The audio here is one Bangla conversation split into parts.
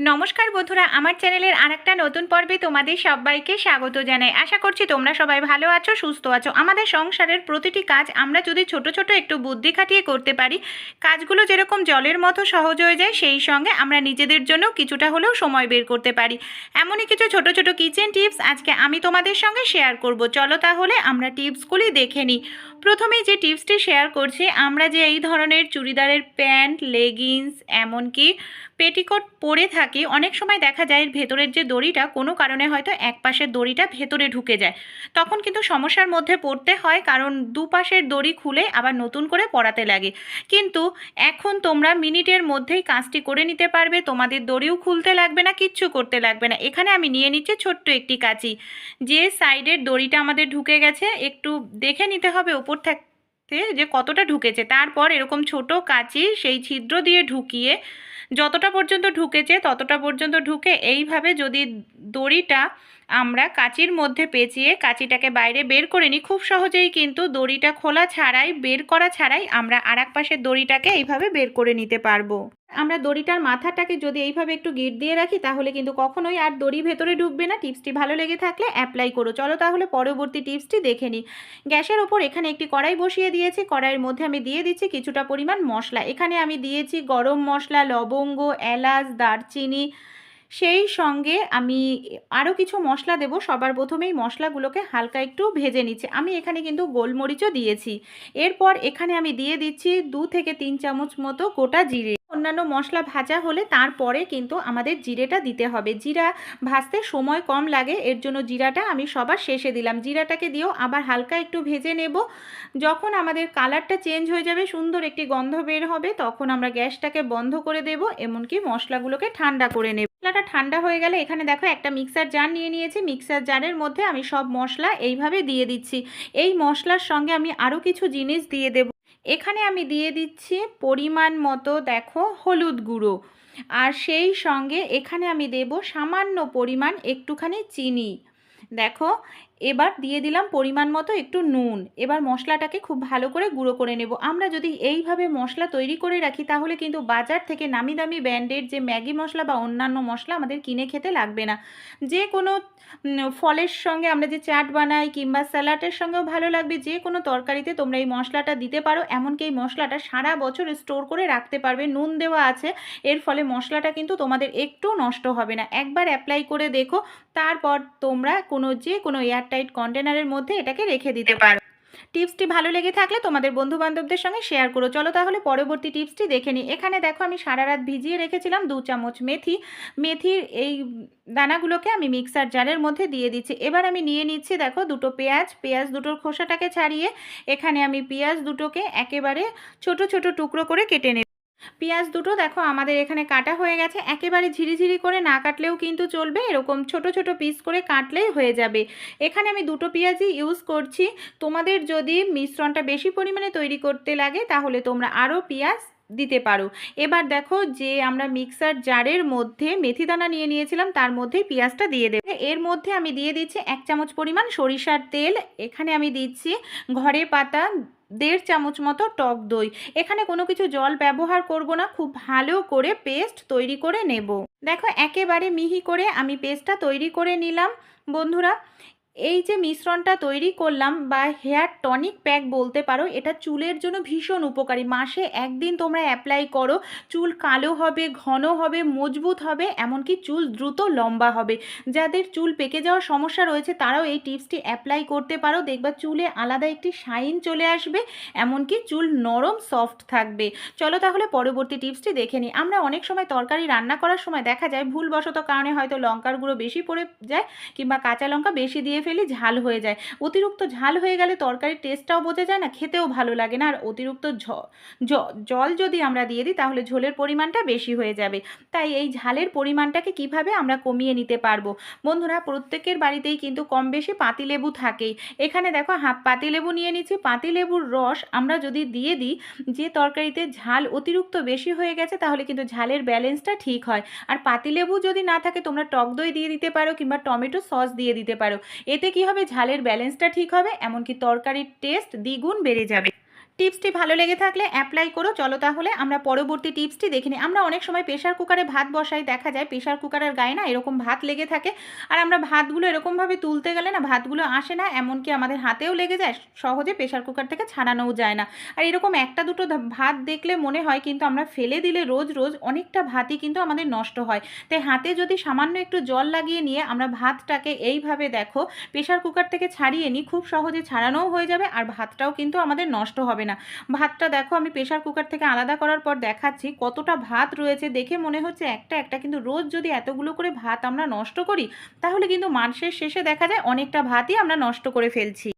নমস্কার বন্ধুরা, আমার চ্যানেলের আর একটা নতুন পর্বে তোমাদের সবাইকে স্বাগত জানাই। আশা করছি তোমরা সবাই ভালো আছো, সুস্থ আছো। আমাদের সংসারের প্রতিটি কাজ আমরা যদি ছোট ছোট একটু বুদ্ধি খাটিয়ে করতে পারি, কাজগুলো যেরকম জলের মতো সহজ হয়ে যায়, সেই সঙ্গে আমরা নিজেদের জন্য কিছুটা হলেও সময় বের করতে পারি। এমনই কিছু ছোট ছোট কিচেন টিপস আজকে আমি তোমাদের সঙ্গে শেয়ার করব। চলো তাহলে আমরা টিপসগুলি দেখে নিই। প্রথমেই যে টিপসটি শেয়ার করছি, আমরা যে এই ধরনের চুড়িদারের প্যান্ট লেগিংস এমনকি পেটিকোট পরে থাকি, অনেক সময় দেখা যায় এর ভেতরের যে দড়িটা, কোনো কারণে হয়তো এক পাশের দড়িটা ভেতরে ঢুকে যায়। তখন কিন্তু সমস্যার মধ্যে পড়তে হয়, কারণ দুপাশের দড়ি খুলে আবার নতুন করে পরাতে লাগে। কিন্তু এখন তোমরা মিনিটের মধ্যেই কাজটি করে নিতে পারবে, তোমাদের দড়িও খুলতে লাগবে না, কিচ্ছু করতে লাগবে না। এখানে আমি নিয়ে নিচ্ছি ছোট্ট একটি কাঁচি। যে সাইডের দড়িটা আমাদের ঢুকে গেছে, একটু দেখে নিতে হবে, ওপর থাকতে যে কতটা ঢুকেছে। তারপর এরকম ছোট কাচি সেই ছিদ্র দিয়ে ঢুকিয়ে যতটা পর্যন্ত ঢুকেছে ততটা পর্যন্ত ঢুকে এইভাবে যদি দড়িটা আমরা কাঁচির মধ্যে পেঁচিয়ে কাঁচিটাকে বাইরে বের করে নিই। খুব সহজেই কিন্তু দড়িটা খোলা ছাড়াই, বের করা ছাড়াই আমরা আর এক পাশের দড়িটাকে এইভাবে বের করে নিতে পারব। আমরা দড়িটার মাথাটাকে যদি এইভাবে একটু গিট দিয়ে রাখি, তাহলে কিন্তু কখনোই আর দড়ি ভেতরে ঢুকবে না। টিপসটি ভালো লেগে থাকলে অ্যাপ্লাই করো। চলো তাহলে পরবর্তী টিপসটি দেখে নিই। গ্যাসের ওপর এখানে একটি কড়াই বসিয়ে দিয়েছি। কড়াইয়ের মধ্যে আমি দিয়ে দিচ্ছি কিছুটা পরিমাণ মশলা। এখানে আমি দিয়েছি গরম মশলা, লবঙ্গ, এলাচ, দারচিনি সেই সঙ্গে আমি আরও কিছু মশলা দেব। সবার প্রথমেই মশলাগুলোকে হালকা একটু ভেজে নিচ্ছি। আমি এখানে কিন্তু গোলমরিচও দিয়েছি। এরপর এখানে আমি দিয়ে দিচ্ছি দু থেকে তিন চামচ মতো গোটা জিরে। অন্যান্য মশলা ভাজা হলে তারপরে কিন্তু আমাদের জিরেটা দিতে হবে। জিরা ভাজতে সময় কম লাগে, এর জন্য জিরাটা আমি সবার শেষে দিলাম। জিরাটাকে দিয়েও আবার হালকা একটু ভেজে নেব। যখন আমাদের কালারটা চেঞ্জ হয়ে যাবে, সুন্দর একটি গন্ধ বের হবে, তখন আমরা গ্যাসটাকে বন্ধ করে দেব, এমনকি মশলাগুলোকে ঠান্ডা করে নেব। মশলাটা ঠান্ডা হয়ে গেলে এখানে দেখো একটা মিক্সার জার নিয়ে নিয়েছি। মিক্সার জারের মধ্যে আমি সব মশলা এইভাবে দিয়ে দিচ্ছি। এই মশলার সঙ্গে আমি আরও কিছু জিনিস দিয়ে দেব। এখানে আমি দিয়ে দিচ্ছি পরিমাণ মতো, দেখো, হলুদ গুঁড়ো। আর সেই সঙ্গে এখানে আমি দেব সামান্য পরিমাণ একটুখানি চিনি। দেখো এবার দিয়ে দিলাম পরিমাণ মতো একটু নুন। এবার মশলাটাকে খুব ভালো করে গুঁড়ো করে নেব। আমরা যদি এইভাবে মশলা তৈরি করে রাখি, তাহলে কিন্তু বাজার থেকে নামি দামি ব্র্যান্ডের যে ম্যাগি মশলা বা অন্যান্য মশলা আমাদের কিনে খেতে লাগবে না। যে কোনো ফলের সঙ্গে আমরা যে চাট বানাই কিংবা স্যালাডের সঙ্গেও ভালো লাগবে, যে কোনো তরকারিতে তোমরা এই মশলাটা দিতে পারো। এমনকি এই মশলাটা সারা বছর স্টোর করে রাখতে পারবে। নুন দেওয়া আছে, এর ফলে মশলাটা কিন্তু তোমাদের একটু নষ্ট হবে না। একবার অ্যাপ্লাই করে দেখো, তারপর তোমরা কোনো, যে কোনো এয়ারটাইট কন্টেনারের মধ্যে এটাকে রেখে দিতে পারো। টিপসটি ভালো লেগে থাকলে তোমাদের বন্ধু বান্ধবদের সঙ্গে শেয়ার করো। চলো তাহলে পরবর্তী টিপসটি দেখে নিই। এখানে দেখো আমি সারা রাত ভিজিয়ে রেখেছিলাম দু চামচ মেথি। মেথির এই দানাগুলোকে আমি মিক্সার জারের মধ্যে দিয়ে দিচ্ছি। এবার আমি নিয়ে নিচ্ছি দেখো দুটো পেঁয়াজ। পেঁয়াজ দুটোর খোসাটাকে ছাড়িয়ে এখানে আমি পেঁয়াজ দুটোকে একেবারে ছোট ছোট টুকরো করে কেটে নেব। পেঁয়াজ দুটো দেখো আমাদের এখানে কাটা হয়ে গেছে। একেবারে ঝিরিঝিরি করে না কাটলেও কিন্তু চলবে। এরকম ছোট ছোট পিস করে কাটলেই হয়ে যাবে। এখানে আমি দুটো পেঁয়াজই ইউজ করছি। তোমাদের যদি মিশ্রণটা বেশি পরিমাণে তৈরি করতে লাগে, তাহলে তোমরা আরও পেঁয়াজ দিতে পারো। এবার দেখো যে আমরা মিক্সার জারের মধ্যে মেথিদানা নিয়ে নিয়েছিলাম, তার মধ্যে পেঁয়াজটা দিয়ে দেবে। এর মধ্যে আমি দিয়ে দিচ্ছি এক চামচ পরিমাণ সরিষার তেল। এখানে আমি দিচ্ছি ঘরে পাতা দেড় চামচ মতো টক দই। এখানে কোনো কিছু জল ব্যবহার করব না, খুব ভালো করে পেস্ট তৈরি করে নেব। দেখো, একেবারে মিহি করে আমি পেস্টটা তৈরি করে নিলাম। বন্ধুরা এই যে মিশ্রণটা তৈরি করলাম বা হেয়ার টনিক প্যাক বলতে পারো, এটা চুলের জন্য ভীষণ উপকারী। মাসে একদিন তোমরা অ্যাপ্লাই করো, চুল কালো হবে, ঘন হবে, মজবুত হবে, এমনকি চুল দ্রুত লম্বা হবে। যাদের চুল পেকে যাওয়ার সমস্যা রয়েছে, তারাও এই টিপসটি অ্যাপ্লাই করতে পারো। দেখবা চুলে আলাদা একটি শাইন চলে আসবে, এমনকি চুল নরম, সফট থাকবে। চলো তাহলে পরবর্তী টিপসটি দেখে নিই। আমরা অনেক সময় তরকারি রান্না করার সময় দেখা যায়, ভুলবশত কারণে হয়তো লঙ্কার গুঁড়ো বেশি পড়ে যায় কিংবা কাঁচা লঙ্কা বেশি দিয়ে ফেলি ঝাল হয়ে যায়। অতিরিক্ত ঝাল হয়ে গেলে তরকারির টেস্টটাও বোঝা যায় না, খেতেও ভালো লাগে না। আর অতিরিক্ত জল যদি আমরা দিয়ে দিই, তাহলে ঝোলের পরিমাণটা বেশি হয়ে যাবে। তাই এই ঝালের পরিমাণটাকে কীভাবে আমরা কমিয়ে নিতে পারব? বন্ধুরা, প্রত্যেকের বাড়িতেই কিন্তু কম বেশি পাতিলেবু থাকেই। এখানে দেখো, হাফ পাতিলেবু নিয়ে নিচ্ছি। পাতিলেবুর রস আমরা যদি দিয়ে দিই, যে তরকারিতে ঝাল অতিরিক্ত বেশি হয়ে গেছে, তাহলে কিন্তু ঝালের ব্যালেন্সটা ঠিক হয়। আর পাতিলেবু যদি না থাকে, তোমরা টক দই দিয়ে দিতে পারো কিংবা টমেটো সস দিয়ে দিতে পারো। এতে কি হবে? ঝালের ব্যালেন্সটা ঠিক হবে এমনকি তরকারির টেস্ট দ্বিগুণ বেড়ে যাবে। টিপসটি ভালো লেগে থাকলে অ্যাপ্লাই করো। চলো তাহলে আমরা পরবর্তী টিপসটি দেখে নিই। আমরা অনেক সময় প্রেশার কুকারে ভাত বসাই, দেখা যায় প্রেশার কুকারের গায়ে না এরকম ভাত লেগে থাকে। আর আমরা ভাতগুলো এরকমভাবে তুলতে গেলে না ভাতগুলো আসে না, এমনকি আমাদের হাতেও লেগে যায়, সহজে প্রেশার কুকার থেকে ছাড়ানোও যায় না। আর এরকম একটা দুটো ভাত দেখলে মনে হয় কিন্তু আমরা ফেলে দিলে রোজ রোজ অনেকটা ভাতই কিন্তু আমাদের নষ্ট হয়। তাই হাতে যদি সামান্য একটু জল লাগিয়ে নিয়ে আমরা ভাতটাকে এইভাবে দেখো প্রেশার কুকার থেকে ছাড়িয়ে নিই, খুব সহজে ছাড়ানোও হয়ে যাবে আর ভাতটাও কিন্তু আমাদের নষ্ট হবে না। ভাতটা দেখো, আমি প্রেশার কুকার থেকে আলাদা করার পর দেখাচ্ছি কতটা ভাত রয়েছে। দেখে মনে হচ্ছে একটা একটা। কিন্তু রোজ যদি এতগুলো করে ভাত আমরা নষ্ট করি, তাহলে কিন্তু মাসের শেষে দেখা যায় অনেকটা ভাতই আমরা নষ্ট করে ফেলছি।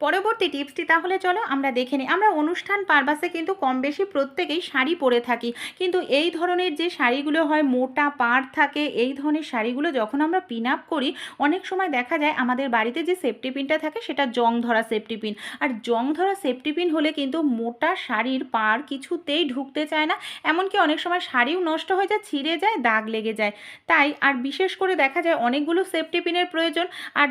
পরবর্তী টিপসটি তাহলে চলো আমরা দেখে নিই। আমরা অনুষ্ঠান পারবাসে কিন্তু কম বেশি প্রত্যেকেই শাড়ি পরে থাকি। কিন্তু এই ধরনের যে শাড়িগুলো হয়, মোটা পাড় থাকে, এই ধরনের শাড়িগুলো যখন আমরা পিন আপ করি, অনেক সময় দেখা যায় আমাদের বাড়িতে যে সেফটি পিনটা থাকে, সেটা জং ধরা সেফটি পিন আর জং ধরা সেফটি পিন হলে কিন্তু মোটা শাড়ির পাড় কিছুতেই ঢুকতে চায় না। এমনকি অনেক সময় শাড়িও নষ্ট হয়ে যায়, ছিঁড়ে যায়, দাগ লেগে যায়। তাই আর বিশেষ করে দেখা যায় অনেকগুলো সেফটি পিনের প্রয়োজন। আর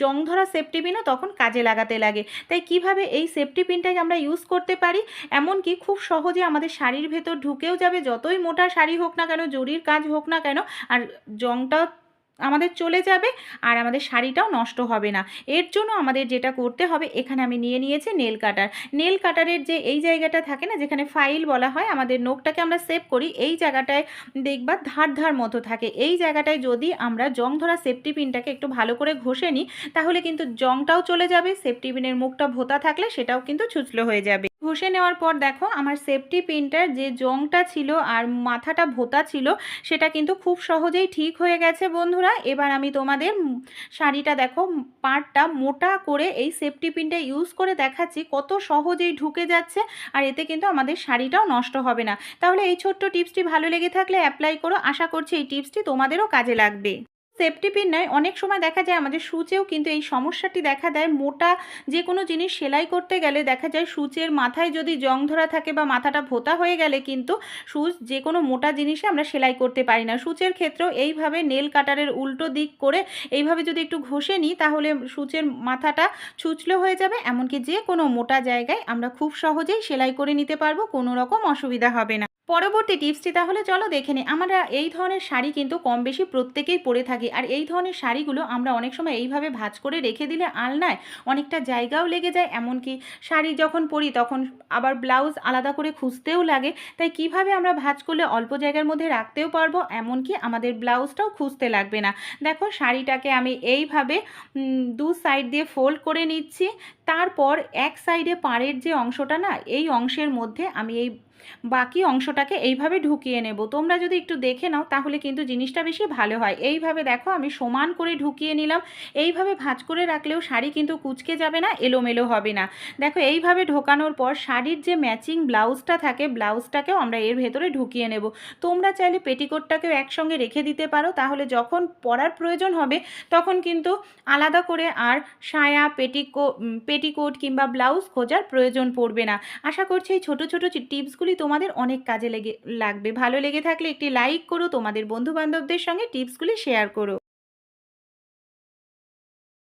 জং ধরা সেফটি পিনও তখন কাজে লাগাতে লাগে। তাই কীভাবে এই সেফটি পিনটাকে আমরা ইউজ করতে পারি? এমনকি খুব সহজে আমাদের শাড়ির ভেতর ঢুকেও যাবে। যতই মোটা শাড়ি হোক না কেন, জরির কাজ হোক না কেন, আর জংটাও আমাদের চলে যাবে আর আমাদের শাড়িটাও নষ্ট হবে না। এর জন্য আমাদের যেটা করতে হবে, এখানে আমি নিয়ে নিয়েছি নেল কাটার নেল কাটারের যে এই জায়গাটা থাকে না, যেখানে ফাইল বলা হয়, আমাদের নোকটাকে আমরা সেভ করি, এই জায়গাটায় দেখবা ধার ধার মতো থাকে। এই জায়গাটায় যদি আমরা জং ধরা সেফটি পিনটাকে একটু ভালো করে ঘষে নিই, তাহলে কিন্তু জংটাও চলে যাবে সেফটি পিনের মুখটা ভোতা থাকলে সেটাও কিন্তু ছুচলো হয়ে যাবে। ঘষে নেওয়ার পর দেখো, আমার সেফটি পিনটার যে জংটা ছিল আর মাথাটা ভোতা ছিল, সেটা কিন্তু খুব সহজেই ঠিক হয়ে গেছে বন্ধুরা। এবার আমি তোমাদের শাড়িটা দেখো পাটটা মোটা করে এই সেফটি পিনটা ইউজ করে দেখাচ্ছি কত সহজেই ঢুকে যাচ্ছে আর এতে কিন্তু আমাদের শাড়িটাও নষ্ট হবে না। তাহলে এই ছোট্ট টিপসটি ভালো লেগে থাকলে অ্যাপ্লাই করো। আশা করছি এই টিপসটি তোমাদেরও কাজে লাগবে। সেফটি পিন নয়। অনেক সময় দেখা যায় আমাদের সূচেও কিন্তু এই সমস্যাটি দেখা দেয়। মোটা যে কোনো জিনিস সেলাই করতে গেলে দেখা যায় সূচের মাথায় যদি জং ধরা থাকে বা মাথাটা ভোতা হয়ে গেলে কিন্তু সূচ যে কোনো মোটা জিনিসে আমরা সেলাই করতে পারি না। সূচের ক্ষেত্রেও এইভাবে নেল কাটারের উল্টো দিক করে এইভাবে যদি একটু ঘষে নিই তাহলে সূচের মাথাটা ছুচলো হয়ে যাবে। এমনকি যে কোনো মোটা জায়গায় আমরা খুব সহজেই সেলাই করে নিতে পারব। কোনো রকম অসুবিধা হবে না। পরবর্তী টিপসটি তাহলে চলো দেখে নিই। আমরা এই ধরনের শাড়ি কিন্তু কম বেশি প্রত্যেকেই পরে থাকি। আর এই ধরনের শাড়িগুলো আমরা অনেক সময় এইভাবে ভাজ করে রেখে দিলে আলনায় অনেকটা জায়গাও লেগে যায়। এমনকি শাড়ি যখন পরি তখন আবার ব্লাউজ আলাদা করে খুঁজতেও লাগে। তাই কীভাবে আমরা ভাজ করলে অল্প জায়গার মধ্যে রাখতেও পারব? এমনকি আমাদের ব্লাউজটাও খুঁজতে লাগবে না। দেখো শাড়িটাকে আমি এইভাবে দু সাইড দিয়ে ফোল্ড করে নিচ্ছি। তারপর এক সাইডে পাড়ের যে অংশটা না, এই অংশের মধ্যে আমি এই বাকি অংশটাকে এইভাবে ঢুকিয়ে নেব। তোমরা যদি একটু দেখে নাও, তাহলে কিন্তু জিনিসটা বেশি ভালো হয়। এইভাবে দেখো, আমি সমান করে ঢুকিয়ে নিলাম। এইভাবে ভাঁজ করে রাখলেও শাড়ি কিন্তু কুচকে যাবে না, এলোমেলো হবে না। দেখো, এইভাবে ঢোকানোর পর শাড়ির যে ম্যাচিং ব্লাউজটা থাকে, ব্লাউজটাকেও আমরা এর ভেতরে ঢুকিয়ে নেব। তোমরা চাইলে পেটিকোটটাকেও একসঙ্গে রেখে দিতে পারো। তাহলে যখন পরার প্রয়োজন হবে, তখন কিন্তু আলাদা করে আর সায়া, পেটিকো পেটিকোট কিংবা ব্লাউজ খোঁজার প্রয়োজন পড়বে না। আশা করছি এই ছোটো ছোটো টিপসগুলি তোমাদের অনেক কাজে লেগে, লাগবে। ভালো লেগে থাকলে একটি লাইক করো, তোমাদের বন্ধুবান্ধবদের সঙ্গে টিপসগুলি শেয়ার করো।